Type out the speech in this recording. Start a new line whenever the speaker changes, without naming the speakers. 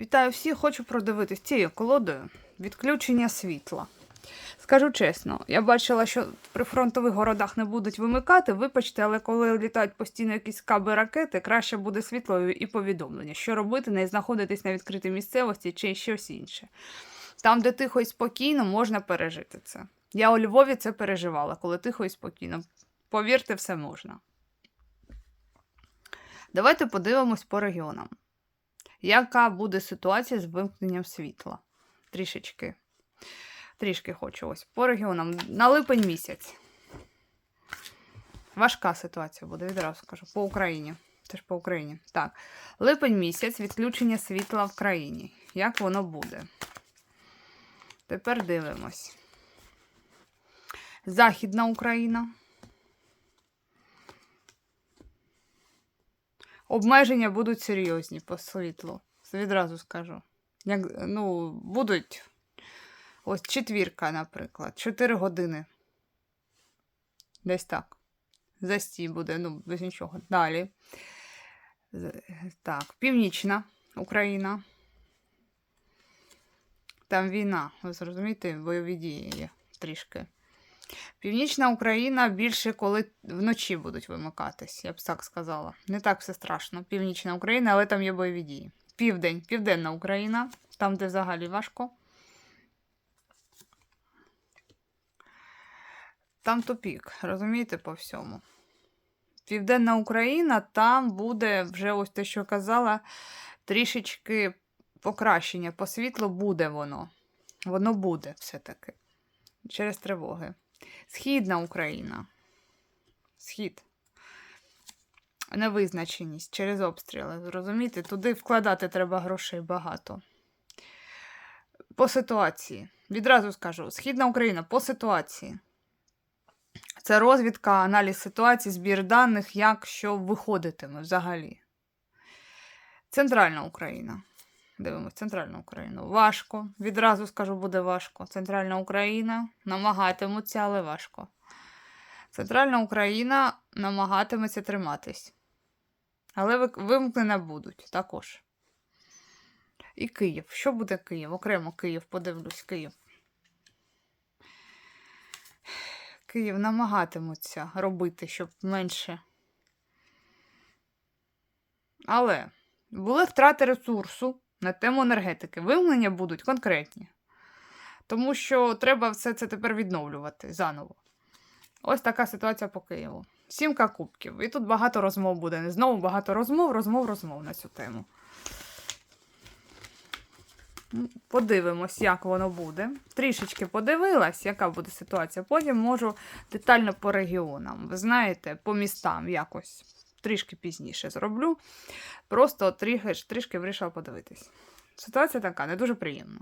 Вітаю всіх, хочу продивитись цією колодою відключення світла. Скажу чесно, я бачила, що при фронтових городах не будуть вимикати, вибачте, але коли літають постійно якісь каби ракети, краще буде світло і повідомлення, що робити, не знаходитись на відкритій місцевості чи щось інше. Там, де тихо і спокійно, можна пережити це. Я у Львові це переживала, коли тихо і спокійно. Повірте, все можна. Давайте подивимось по регіонам. Яка буде ситуація з вимкненням світла? Трішечки. Трішки хочу ось по регіонам. На липень місяць. Важка ситуація буде, відразу скажу. По Україні. Це ж по Україні. Так. Липень місяць, відключення світла в країні. Як воно буде? Тепер дивимось. Західна Україна. Обмеження будуть серйозні по світлу. Відразу скажу. Як, ну, будуть ось четвірка, наприклад, 4 години. Десь так. Застій буде, ну, без нічого. Далі. Так, Північна Україна. Там війна, ви зрозумієте, бойові дії є трішки. Північна Україна більше коли вночі будуть вимикатись, я б так сказала. Не так все страшно. Північна Україна, але там є бойові дії. Південь, Південна Україна, там, де взагалі важко. Там тупік, розумієте, по всьому. Південна Україна, там буде вже ось те, що казала, трішечки покращення по світлу буде воно. Воно буде все-таки. Через тривоги. Східна Україна. Схід. Невизначеність через обстріли. Зрозумієте? Туди вкладати треба грошей багато. По ситуації. Відразу скажу: Східна Україна по ситуації. Це розвідка, аналіз ситуації, збір даних, як що виходитиме взагалі. Центральна Україна. Дивимось, Центральну Україну. Важко. Відразу скажу, буде важко. Центральна Україна намагатимуться, але важко. Центральна Україна намагатиметься триматись. Але вимкнення будуть також. І Київ. Що буде Київ? Окремо Київ, подивлюсь, Київ. Київ намагатимуться робити, щоб менше. Але були втрати ресурсу на тему енергетики. Вимкнення будуть конкретні. Тому що треба все це тепер відновлювати заново. Ось така ситуація по Києву. Сімка кубків. І тут багато розмов буде. Знову багато розмов, розмов, розмов на цю тему. Подивимось, як воно буде. Трішечки подивилась, яка буде ситуація. Потім можу детально по регіонам. Ви знаєте, по містам якось трішки пізніше зроблю. Просто трішки, вирішила подивитись. Ситуація така, не дуже приємна.